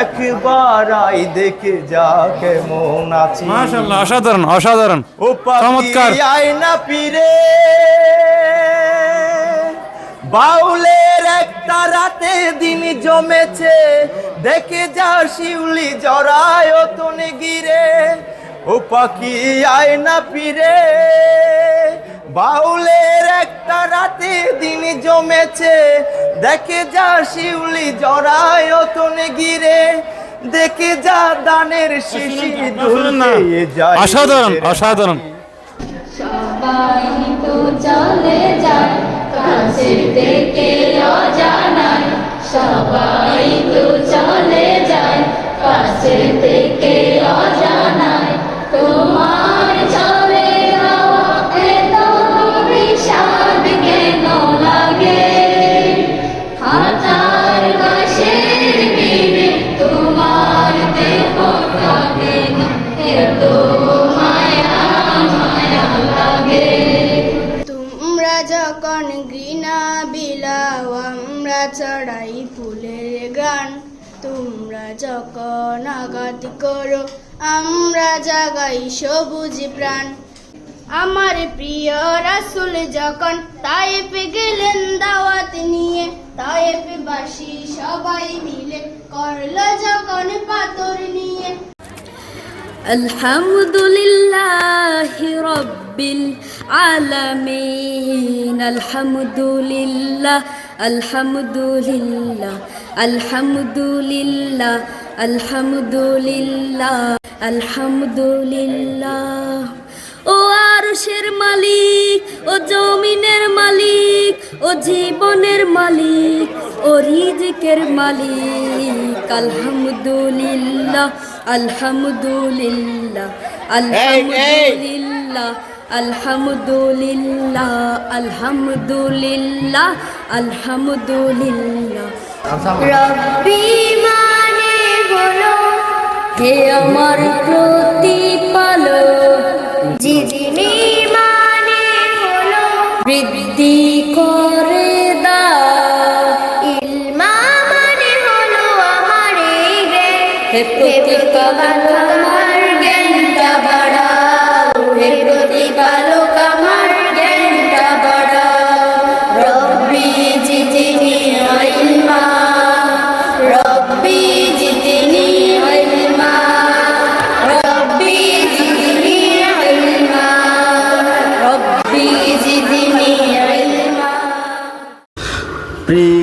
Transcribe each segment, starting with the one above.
একবার আই দেখে যা কেমন আছি। মাশাআল্লাহ অসাধারণ অসাধারণ। চমৎকার। আয়না পিরে বাউলের একটা রাতে দিন জমেছে। দেখে যা শিউলি জড়ায় তনে গিরে। ও পাখি আয়না পিরে বাউলের একটা রাতে দিন জমেছে। দেখে যা শিউলি জড়ায় তনে গিরে। দেখে যা দানের শিশি অসাধারণ অসাধারণ। সবাই তো চলে যায় কাছের থেকে। চড়াই ফুলের গান। তোমরা যখন আঘাত করো, আমরা জাগাই সবুজ প্রাণ। আমার প্রিয় রাসুল যখন তাইপে গেলেন দাওয়াত নিয়ে তাইপে বাসি সবাই মিলে করল যখন পাথর নিয়ে। আলহামদুলিল্লাহ রব্বিল আলামিন, আলহামদুলিল্লাহ আলহামদুলিল্লাহ আলহামদুলিল্লাহ আলহামদুলিল্লাহ আলহামদুলিল্লাহ। ও আরশের মালিক ও জমিনের মালিক ও জীবনের মালিক ও রিজিকের মালিক। আলহামদুলিল্লাহ আলহামদুলিল্লাহ আলহামদুলিল্লাহ আলহামদুলিল্লাহ আলহামদুলিল্লাহ আলহামদুলিল্লাহ। রব্বি মানে হলো হে আমার প্রতিপালক। যিনি মানে হলো বৃদ্ধি করে দাও ইলমা মানে হলো আমার হে প্রতিপালক।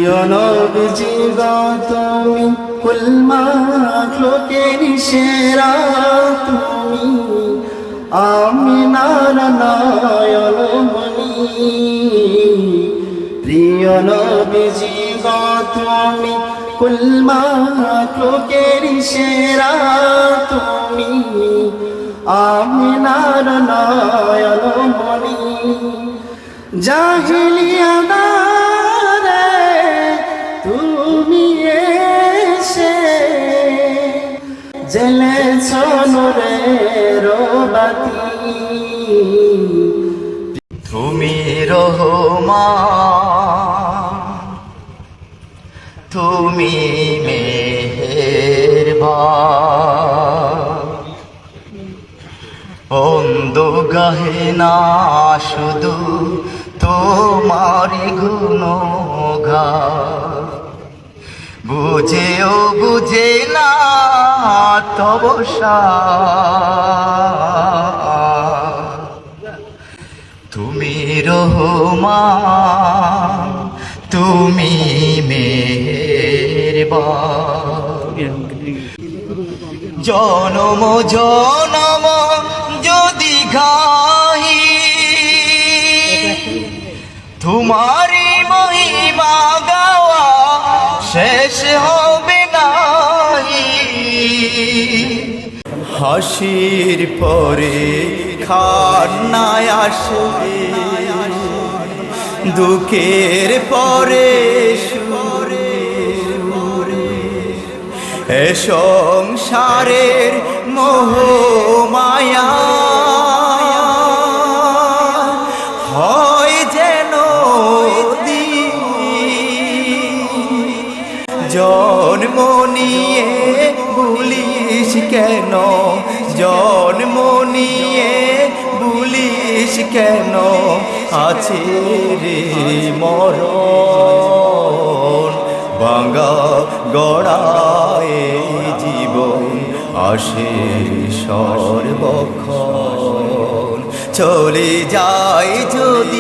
প্রিয় নবীজি গো, তুমি কুল মাখলুকের সেরা, তুমি আমিনার নয়ন মনি প্রিয় নবীজি গো, তুমি কুল সেরা, তুমি আমিনার নয়ন মনি জাহিলিয়া তুমি এসে জেলে রে বাতি। তুমি রহমান তুমি মেহেরবান। অন্ধ গাহে শুধু তোমারি গুণগা বুঝেও বুঝে না তবসা তুমি রহমান তুমি মেহেরবান। জনম জনম যদি গাহি তোমারি মহিমা গাওয়া শেষ হবে নাহি হাসির পরে খান্নায় আসবে, দুঃখের পরে এ সংসারের মোহ মায়া জন্ম নিয়ে কেন? জন্ম নিয়ে বুলিস কেন? আছে রে মরণ বাঙ্গা গড়ায় জীবন, আসে সর্বক্ষণ। চলে যায় যদি